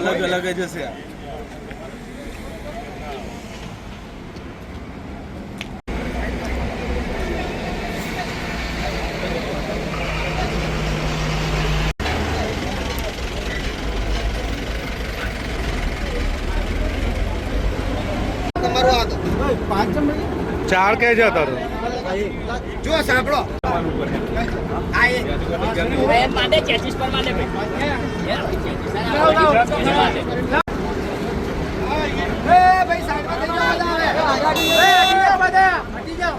અલગ અલગ જ હશે તમારું આગળ ચાર કે છે તારું જો સાંભળો. ભાઈ સાઈડમાં થઈ જાઓ બધા હવે. એ હટી જાઓ બધા. હટી જાઓ.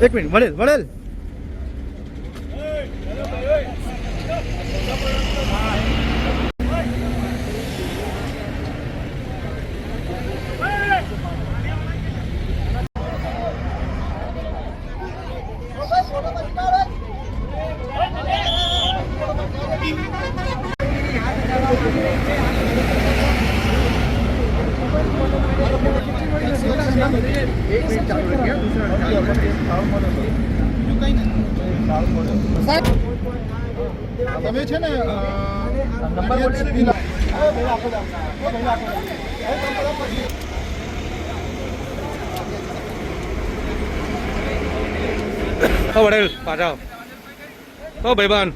એક મિનિટ વડેલ વડેલ તમે છે ને નંબર હો વડેલ પાછા. હો ભાઈબાન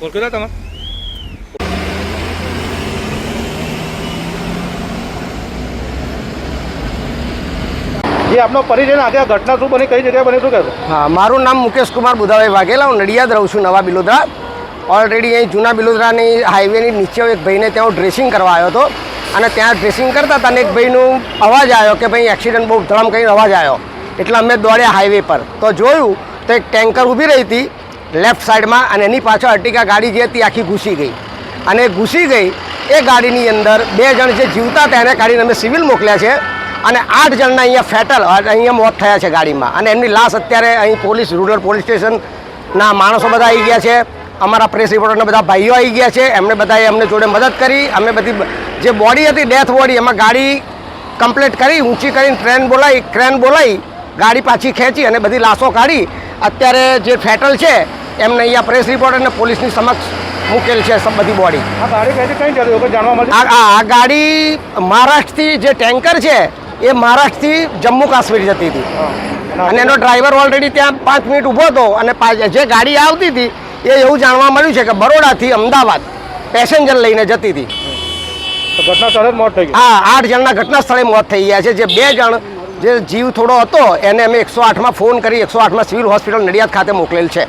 ઓળખ્યો તમે જે આપનો પરિચય નાખે આ ઘટના શું બની, કઈ જગ્યાએ બની, શું કહેશો? હા, મારું નામ મુકેશ કુમાર બુધાભાઈ વાઘેલા, હું નડિયાદ રહું છું નવા બિલોદરા. ઓલરેડી અહીં જૂના બિલોદરાની હાઈવેની નીચે એક ભાઈને ત્યાં હું ડ્રેસિંગ કરવા આવ્યો હતો. અને ત્યાં ડ્રેસિંગ કરતા હતા અને એક ભાઈનું અવાજ આવ્યો કે ભાઈ એક્સિડન્ટ બહુ ધડામ કરીને અવાજ આવ્યો. એટલે અમે દોડ્યા હાઈવે પર. તો જોયું તો એક ટેન્કર ઊભી રહી હતી લેફ્ટ સાઈડમાં અને એની પાછળ અર્ટિકા ગાડી જે હતી આખી ઘૂસી ગઈ. અને ઘૂસી ગઈ, એ ગાડીની અંદર બે જણ જે જીવતા હતા એને કાઢીને અમે સિવિલ મોકલ્યા છે. અને આઠ જણના અહીંયા ફેટલ અહીંયા મોત થયા છે ગાડીમાં. અને એમની લાશ અત્યારે અહીં પોલીસ રૂરલ પોલીસ સ્ટેશનના માણસો બધા આવી ગયા છે. અમારા પ્રેસ રિપોર્ટરના બધા ભાઈઓ આવી ગયા છે. એમને બધાએ અમને જોડે મદદ કરી. અમે બધી જે બોડી હતી ડેથ બોડી એમાં ગાડી કમ્પ્લીટ કરી ઊંચી કરીને ટ્રેન બોલાવી ક્રેન બોલાવી ગાડી પાછી ખેંચી અને બધી લાશો કાઢી. અત્યારે જે ફેટલ છે એમને અહીંયા પ્રેસ રિપોર્ટર અને પોલીસની સમક્ષ મૂકેલ છે બધી બોડી. આ ગાડી જાણવા મળે આ આ- આ ગાડી મહારાષ્ટ્રથી જે ટેન્કર છે એ મહારાષ્ટ્રથી જમ્મુ કાશ્મીર જતી હતી. અને એનો ડ્રાઈવર ઓલરેડી ત્યાં પાંચ મિનિટ ઊભો હતો અને જે ગાડી આવતી હતી એ એવું જાણવા મળ્યું છે કે બરોડાથી અમદાવાદ પેસેન્જર લઈને જતી હતી. ઘટના સ્થળે મોત થઈ હા આઠ જણના ઘટના સ્થળે મોત થઈ ગયા છે. જે બે જણ જે જીવ થોડો હતો એને અમે એકસો આઠમાં ફોન કરી એકસો આઠમાં સિવિલ હોસ્પિટલ નડિયાદ ખાતે મોકલેલ છે.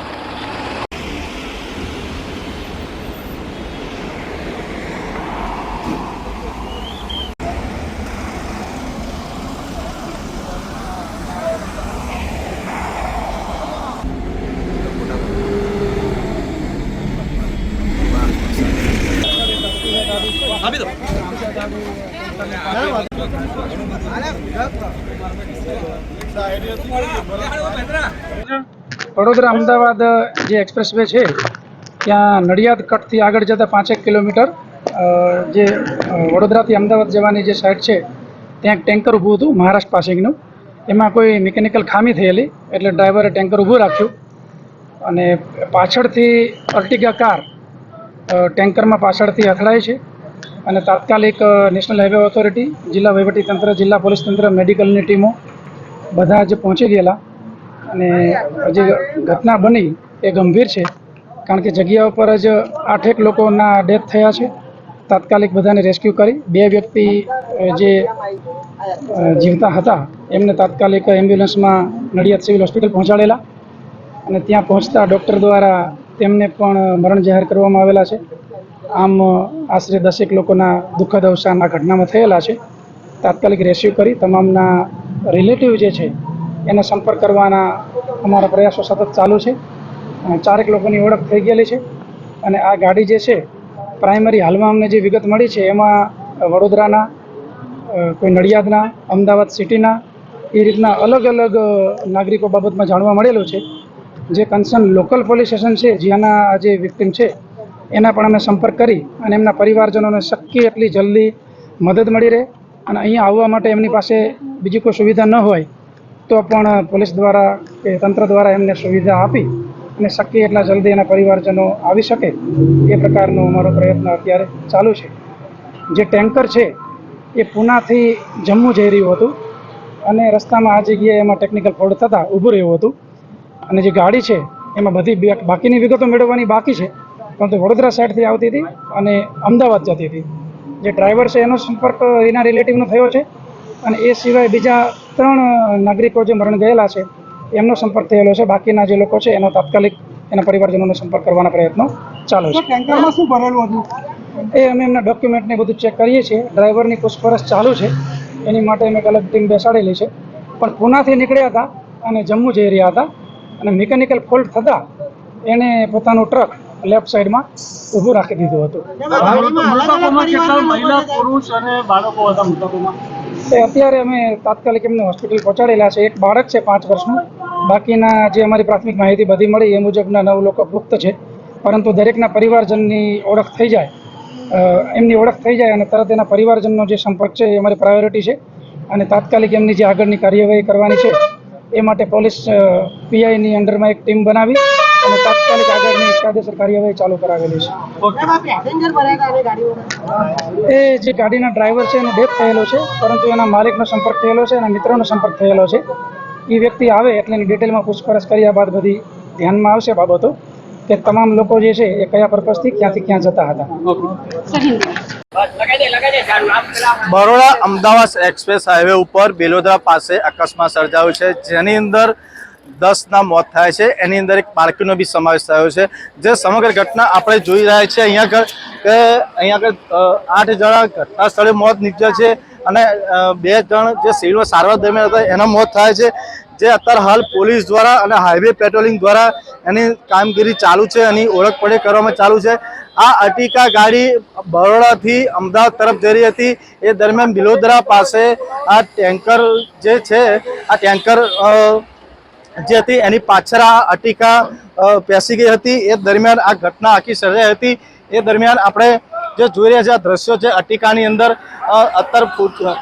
વડોદરા અમદાવાદ જે એક્સપ્રેસ વે છે, ત્યાં નડિયાદ કટથી આગળ જતાં પાંચેક કિલોમીટર જે વડોદરાથી અમદાવાદ જવાની જે સાઈડ છે, ત્યાં એક ટેન્કર ઊભું હતું, મહારાષ્ટ્ર પાસેનું એમાં કોઈ મિકેનિકલ ખામી થયેલી, એટલે ડ્રાઈવરે ટેન્કર ઊભું રાખ્યું. અને પાછળથી અર્ટિગા કાર ટેન્કરમાં પાછળથી અથડાય છે. અને તાત્કાલિક નેશનલ હાઈવે ઓથોરિટી, જિલ્લા વહીવટીતંત્ર, જિલ્લા પોલીસ તંત્ર, મેડિકલની ટીમો બધા જ પહોંચી ગયેલા. અને જે ઘટના બની એ ગંભીર છે. કારણ કે જગ્યા ઉપર જ આઠેક લોકોના ડેથ થયા છે. તાત્કાલિક બધાને રેસ્ક્યુ કરી બે વ્યક્તિ જે જીવતા હતા, એમને તાત્કાલિક એમ્બ્યુલન્સમાં નડિયાદ સિવિલ હોસ્પિટલ પહોંચાડેલા અને ત્યાં પહોંચતા ડૉક્ટર દ્વારા તેમને પણ મરણ જાહેર કરવામાં આવેલા છે. આમ આશરે દસેક લોકોના દુઃખદ અવસાન આ ઘટનામાં થયેલા છે. તાત્કાલિક રેસ્ક્યુ કરી તમામના રિલેટિવ જે છે એને સંપર્ક કરવાના અમારા પ્રયાસો સતત ચાલુ છે. ચારેક લોકોની ઓળખ થઈ ગયેલી છે. અને આ ગાડી જે છે, પ્રાઇમરી હાલમાં અમને જે વિગત મળી છે, એમાં વડોદરાના કોઈ નડિયાદના, અમદાવાદ સિટીના, એ રીતના અલગ અલગ નાગરિકો બાબતમાં જાણવા મળેલું છે. જે કન્સર્ન લોકલ પોલીસ સ્ટેશન છે, જ્યાંના આ જે વિક્ટિમ છે, એના પણ અમે સંપર્ક કરી અને એમના પરિવારજનોને શક્ય એટલી જલ્દી મદદ મળી રહે. અને અહીંયા આવવા માટે એમની પાસે બીજી કોઈ સુવિધા ન હોય તો પણ પોલીસ દ્વારા કે તંત્ર દ્વારા એમને સુવિધા આપી અને શક્ય એટલા જલ્દી એના પરિવારજનો આવી શકે એ પ્રકારનો અમારો પ્રયત્ન અત્યારે ચાલુ છે. જે ટેન્કર છે એ પૂનાથી જમ્મુ જઈ રહ્યું હતું અને રસ્તામાં આ જગ્યાએ એમાં ટેકનિકલ ફોલ્ટ થતાં ઊભું રહ્યું હતું અને જે ગાડી છે એમાં બધી બાકીની વિગતો મેળવવાની બાકી છે. પરંતુ વડોદરા સાઈડથી આવતી હતી અને અમદાવાદ જતી હતી. જે ડ્રાઈવર છે એનો સંપર્ક એના રિલેટિવનો થયો છે. અને એ સિવાય બીજા ત્રણ નાગરિકો જે મરણ ગયેલા છે એમનો સંપર્ક થયેલો છે. બાકીના જે લોકો છે એનો તાત્કાલિક એના પરિવારજનોનો સંપર્ક કરવાના પ્રયત્નો ચાલુ છે. ટેન્કરમાં શું ભરેલું હતું? એ અમે એમના ડોક્યુમેન્ટને બધું ચેક કરીએ છીએ. ડ્રાઈવરની પૂછપરછ ચાલુ છે. એની માટે અમે એક અલગ ટીમ બેસાડેલી છે. પણ પૂનાથી નીકળ્યા હતા અને જમ્મુ જઈ રહ્યા હતા અને મિકેનિકલ ફોલ્ટ થતાં એણે પોતાનું ટ્રક લેફ્ટ સાઈડમાં ઊભું રાખી દીધું હતું. એ અત્યારે અમે તાત્કાલિક એમને હોસ્પિટલ પહોંચાડેલા છે. એક બાળક છે પાંચ વર્ષનું. બાકીના જે અમારી પ્રાથમિક માહિતી બધી મળી, એ મુજબના નવ લોકો પુખ્ત છે. પરંતુ દરેકના પરિવારજનની ઓળખ થઈ જાય. એમની ઓળખ થઈ જાય અને તરત એના પરિવારજનનો જે સંપર્ક છે, એ અમારી પ્રાયોરિટી છે. અને તાત્કાલિક એમની જે આગળની કાર્યવાહી કરવાની છે, એ માટે પોલીસ પીઆઈની અંડરમાં એક ટીમ બનાવી અને તાત્કાલિક આગળની કાયદેસર કાર્યવાહી ચાલુ કરાવેલી છે. એ જે ગાડીના ડ્રાઈવર છે એનો ડેથ થયેલો છે, પરંતુ એના માલિકનો સંપર્ક થયેલો છે એના મિત્રનો સંપર્ક થયેલો છે. એ વ્યક્તિ આવે એટલે એની ડિટેલમાં પૂછપરછ કર્યા બાદ બધી ધ્યાનમાં આવશે બાબતો કે તમામ લોકો જે છે એ કયા પર્પઝથી ક્યાંથી ક્યાં જતા હતા. બરોડા અમદાવાદ એક્સપ્રેસ હાઈવે ઉપર બેલોદરા પાસે અકસ્માત સર્જાયો છે, જેની અંદર દસના મોત થાય છે. એની અંદર એક બાળકીનો બી સમાવેશ થયો છે. જે સમગ્ર ઘટના આપણે જોઈ રહ્યા છીએ. અહીંયા આગળ કે અહીંયા આગળ આઠ જણા ઘટના સ્થળે મોત નીપજ્યા છે અને બે જણ જે સિવિલમાં સારવાર દરમિયાન હતા, એના મોત થાય છે. જે અત્યારે હાલ પોલીસ દ્વારા અને હાઈવે પેટ્રોલિંગ દ્વારા એની કામગીરી ચાલુ છે. એની ઓળખ પડે કરવામાં ચાલુ છે. આ અર્ટિકા ગાડી બરોડાથી અમદાવાદ તરફ જઈ રહી હતી. એ દરમિયાન બિલોદરા પાસે આ ટેન્કર જે છે, આ ટેન્કર જે હતી, એની પાછળ આ અટિકા પેસી ગઈ હતી. એ દરમિયાન આ ઘટના આખી સર્જાઈ હતી. એ દરમિયાન આપણે જે જોઈ રહ્યા છે, આ દ્રશ્યો છે, અટિકાની અંદર અત્યારે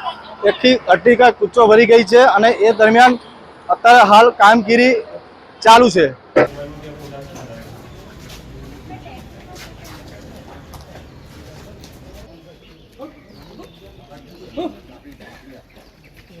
એકથી અટીકા કૂચો ભરી ગઈ છે અને એ દરમિયાન અત્યારે હાલ કામગીરી ચાલુ છે.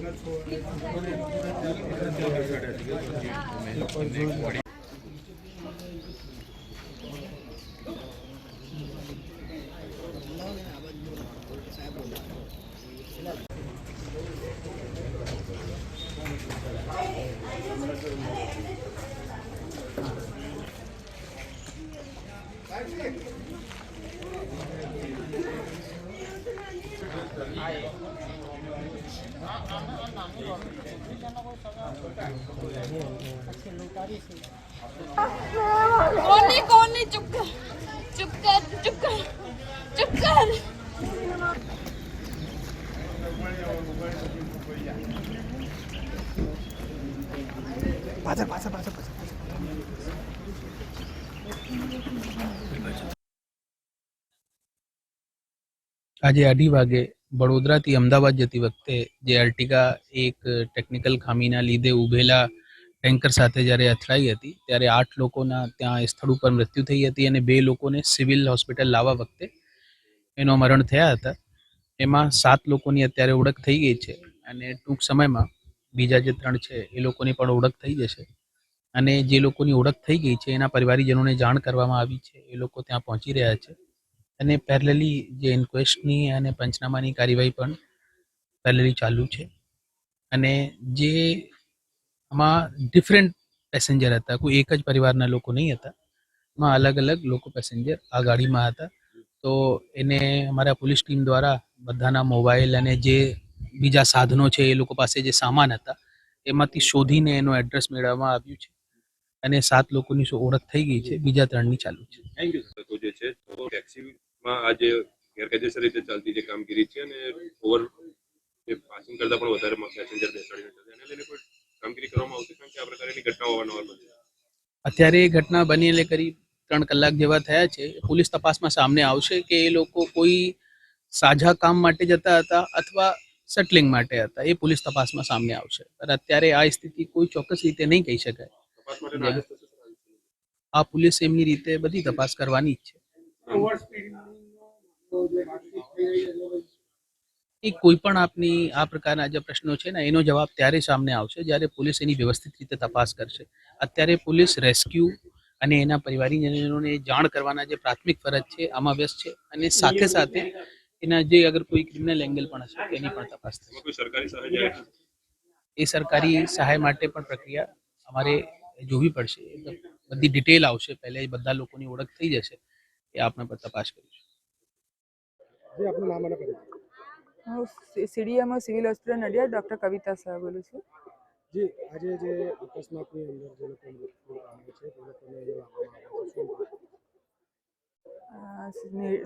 ਸੰਗਤ ਹੋ ਰਹੀ ਹੈ ਉਹਨੇ ਜਿਹੜਾ ਸਾਡਾ ਸੀਗਾ ਜੀ ਮੈਂ ਕਿੰਨੇ ਕੁੜੀ કોની કોની ચૂપ કર ચૂપ કર ચૂપ કર ચૂપ કર આજે અઢી વાગે વડોદરાથી અમદાવાદ જતી વખતે જે અર્ટિગા એક ટેકનિકલ ખામીના લીધે ઊભેલા ટેન્કર સાથે જ્યારે અથડાઈ હતી, ત્યારે આઠ લોકોના ત્યાં સ્થળ ઉપર મૃત્યુ થઈ હતી અને બે લોકોને સિવિલ હોસ્પિટલ લાવવા વખતે એનો મરણ થયા હતા. એમાં સાત લોકોની અત્યારે ઓળખ થઈ ગઈ છે અને ટૂંક સમયમાં બીજા જે ત્રણ છે, એ લોકોની પણ ઓળખ થઈ જશે. અને જે લોકોની ઓળખ થઈ ગઈ છે, એના પરિવારીજનોને જાણ કરવામાં આવી છે, એ લોકો ત્યાં પહોંચી રહ્યા છે. અને પેરેલલી જે ઇન્ક્વેસ્ટની અને પંચનામાની કાર્યવાહી પણ પેરેલલી ચાલુ છે. અને જે આમાં ડિફરન્ટ પેસેન્જર હતા, કોઈ એક જ પરિવારના લોકો નહીં હતા, એમાં અલગ અલગ લોકો પેસેન્જર આ ગાડીમાં હતા. તો એને અમારા પોલીસ ટીમ દ્વારા બધાના મોબાઈલ અને જે બીજા સાધનો છે એ લોકો પાસે જે સામાન હતા, એમાંથી શોધીને એનો એડ્રેસ મેળવવામાં આવ્યું છે. અને સાત લોકોની ઓળખ થઈ ગઈ છે, બીજા ત્રણની ચાલુ છે. થેન્ક યુ જે છે, તો ટેક્સીમાં આજે ગેરકાયદેસર રીતે ચાલતી જે કામગીરી છે અને ઓવર જે પાસિંગ કરતા પણ વધારે પેસેન્જર બેસાડીને ચાલે એને લઈને કોઈ કામગીરી કરવામાં આવશે કારણ કે આ પ્રકારની ઘટનાઓ અવારનવાર બને. અત્યારે એ ઘટના બની એટલે કરી ત્રણ કલાક જેવા થયા છે. પોલીસ તપાસમાં સામે આવશે કે એ લોકો કોઈ સાજા કામ માટે જતા હતા અથવા સેટલિંગ માટે હતા. એ પોલીસ તપાસમાં સામે આવશે. પણ અત્યારે આ સ્થિતિ કોઈ ચોક્કસ રીતે નહીં કહી શકાય? આ પોલીસ એમની રીતે બધી તપાસ કરવાની જ છે. એ કોઈ પણ આપની આ પ્રકારના જે પ્રશ્નો છે ને એનો જવાબ ત્યારે સામે આવશે જ્યારે પોલીસ એની વ્યવસ્થિત રીતે તપાસ કરશે. અત્યારે પોલીસ રેસ્ક્યુ અને એના પરિવારજનોને જાણ કરવાના જે પ્રાથમિક ફરજ છે આમાં વ્યસ્ત છે અને સાથે સાથે એના જે અગર કોઈ ક્રિમિનલ એંગલ પણ હશે એની પણ તપાસ થશે? એ સરકારી સહાય માટે પણ પ્રક્રિયા અમારે જોવી પડશે. બધી ડિટેલ આવશે. પહેલે બધા લોકોની ઓળખ થઈ જશે. એ આપણે તપાસ કરીશું. હું CDMO civil hospital Nadiad doctor Kavita Shah બોલું છું. જી આજે જે અકસ્માતની અંદર જે લોકો મૃત્યુ છે તે લોકોને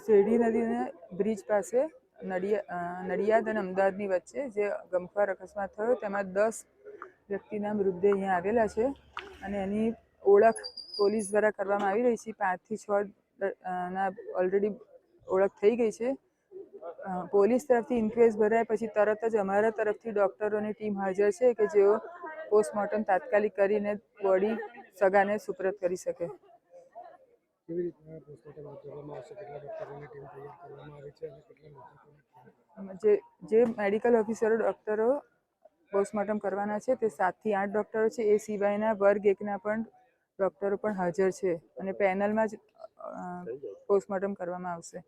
શેરડી નદીને બ્રિજ પાસે નડિયા નડિયાદ અને અમદાવાદની વચ્ચે જે ગમખ્વાર અકસ્માત થયો તેમાં દસ વ્યક્તિના મૃતદેહ અહીંયા આવેલા છે અને એની ઓળખ પોલીસ દ્વારા કરવામાં આવી રહી છે. પાંચથી છ ના ઓલરેડી ઓળખ થઈ ગઈ છે. પોલીસ તરફથી ઇન્ક્વેસ્ટ ભરાય પછી તરત જ અમારા તરફથી ડૉક્ટરોની ટીમ હાજર છે કે જેઓ પોસ્ટમોર્ટમ તાત્કાલિક કરીને બોડી સગાને સુપ્રત કરી શકે. જે જે મેડિકલ ઓફિસરો ડૉક્ટરો પોસ્ટમોર્ટમ કરવાના છે તે સાતથી આઠ ડૉક્ટરો છે. એ સિવાયના વર્ગ એકના પણ ડૉક્ટરો પણ હાજર છે. અને પેનલમાં જ પોસ્ટમોર્ટમ કરવામાં આવશે.